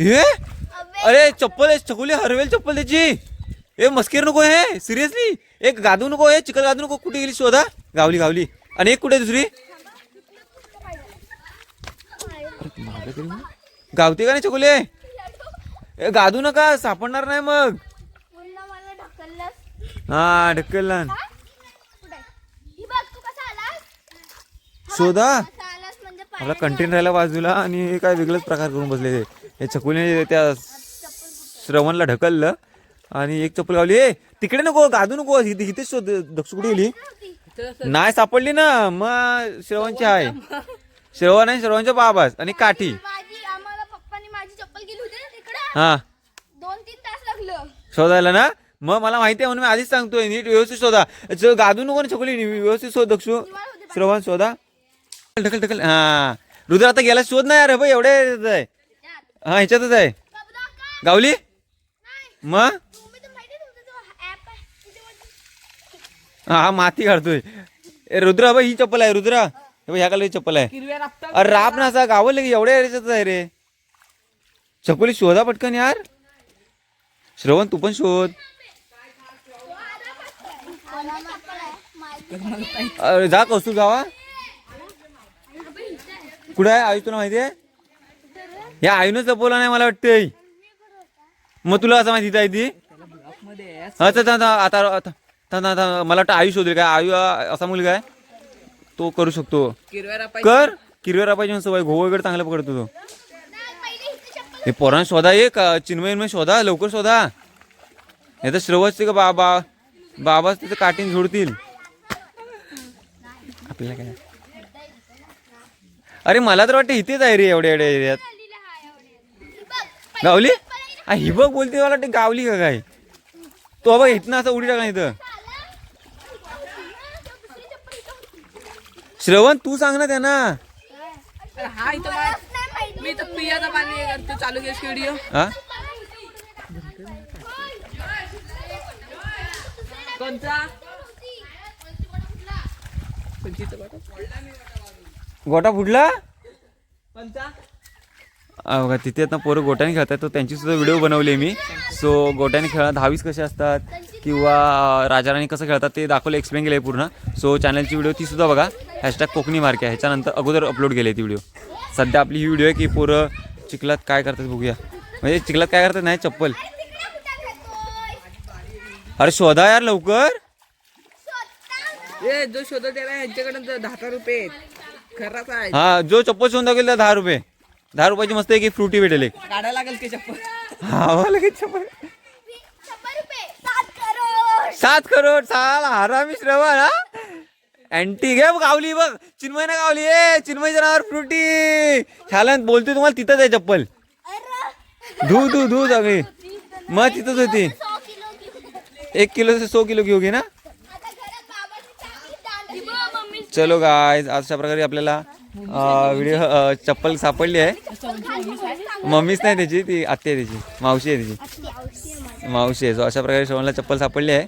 हे? अरे चप्पल आहे चकुली हरवेल चप्पल त्याची. ए मस्केर नको हे सिरियसली. एक गादू नको हे चिकन गादू नको कुठे गेली शोधा. गावली गावली. आणि एक कुठे दुसरी? गावते का नाही चकुले? ए गादू नका सापडणार नाही मग. हा ढकलला शोधा. मला आपला कंटेन राहिला बाजूला आणि काय वेगळंच प्रकार करून बसले ते हे चकुलीने त्या श्रवणला ढकललं आणि एक चप्पल गावली. ए तिकडे नको गादू नको इथे इथेच शोध दक्ष कुठे गेली. नाही सापडली ना मग श्रवणची आहे. श्रवण आहे श्रवणच्या बाबाच आणि काठी. हा. दोन तीन तास लागलं. शोधायला ना? मग मला माहिती आहे म्हणून मी आधीच सांगतोय नीट व्यवस्थित शोधा. गादू नको ना चकुली व्यवस्थित शोध दक्षू श्रवण शोधा. ढकल ढकल. हा. रुद्र आता गेला शोध नाही अरे भाई एवढे हा ह्याच्यातच आहे. गावली? मग? त्याच्यामध्ये हा हा, माती काढतोय. ए, रुद्र बाई ही चप्पल आहे रुद्र. ह्या कलरची चप्पल आहे. अरे राप ना असा गावं लगे एवढ्या याच्यातच आहे रे. चकुली शोधा पटकन यार. श्रवण तू पण शोध. अरे जा कौस्तुभ जावा कुठे आहे? आई तुला माहिती आहे? या आईनं चपवला नाही मला वाटतंय. मग तुला असं माहिती आहे ती? अच्छा आता आता मला वाटतं आयु शोधेल काय? आयु असा मुलगा आहे. तो करू शकतो. कर. किरवेरा पाहिजे सवय घो वगैरे चांगला पकडतो तो. हे पोरांना शोधा एक चिन्मयन्मय शोधा लवकर शोधा. नाही तर श्रवसचे का बाबा? बाबाच तिचं काटीन झोडतील आपल्याला काय? अरे मला तर वाटतं इथेच आहे रे एवढ्या एवढ्या एरियात आलेली आहे एवढी. ही बघ गावली? हा, ही बघ बोलते मला वाटतं गावली का काय? तो बघ इथनं असं उडी टाकला इथं. श्रवण तू सांग ना त्यांना. अरे हा इथं मलाच नाही माहिती. मी तर पियाचा पाणी करतो चालू केस व्हिडिओ हा? कोणता. गोटा फुटला? कोणता? बघा तिथे आता पोरं गोट्याने खेळतात तर त्यांची सुद्धा व्हिडिओ बनवली मी. सो गोट्याने खेळा दहावीस कसे असतात किंवा राजाराणी कसं खेळतात ते दाखवलं एक्सप्लेन केलं आहे पूर्ण सो चॅनलची व्हिडिओ ती सुद्धा बघा. हॅशटॅग कोकणी मार्के आहे. ह्याच्यानंतर अगोदर अपलोड केली ती व्हिडिओ सध्या आपली ही व्हिडिओ आहे की पोरं चिखलात काय करतात बघूया. म्हणजे चिखलात काय करतात नाही चप्पल? अरे शोधा यार लवकर. ए जो शोधत त्याला ह्यांच्याकडे दहा रुपये. खराच आहे हा जो चप्पल दाखवेल त्याला दहा रुपये. दहा रुपयाची मस्त आहे की फ्रुटी भेटेल एक. काढायला लागेल की चप्पल? हा लगेच चप्पल. सात करोड सात करोड साला हरामी श्रवण हा. अँटी घे गावली बघ. चिन्मय ना गावली ए चिन्मयच्या नावावर फ्रुटी. ह्याला बोलतोय तुम्हाला तिथंच आहे चप्पल. धू धू धू सगळी मग तिथंच होती. एक किलो से सौ किलो घेऊ घे ना. चलो गाय अशा प्रकारे आपल्याला व्हिडिओ चप्पल सापडली आहे. मम्मीच नाही त्याची ती आत्ती आहे त्याची. मावशी आहे त्याची. मावशी आहे. सो अशा प्रकारे श्रवणला चप्पल सापडली आहे.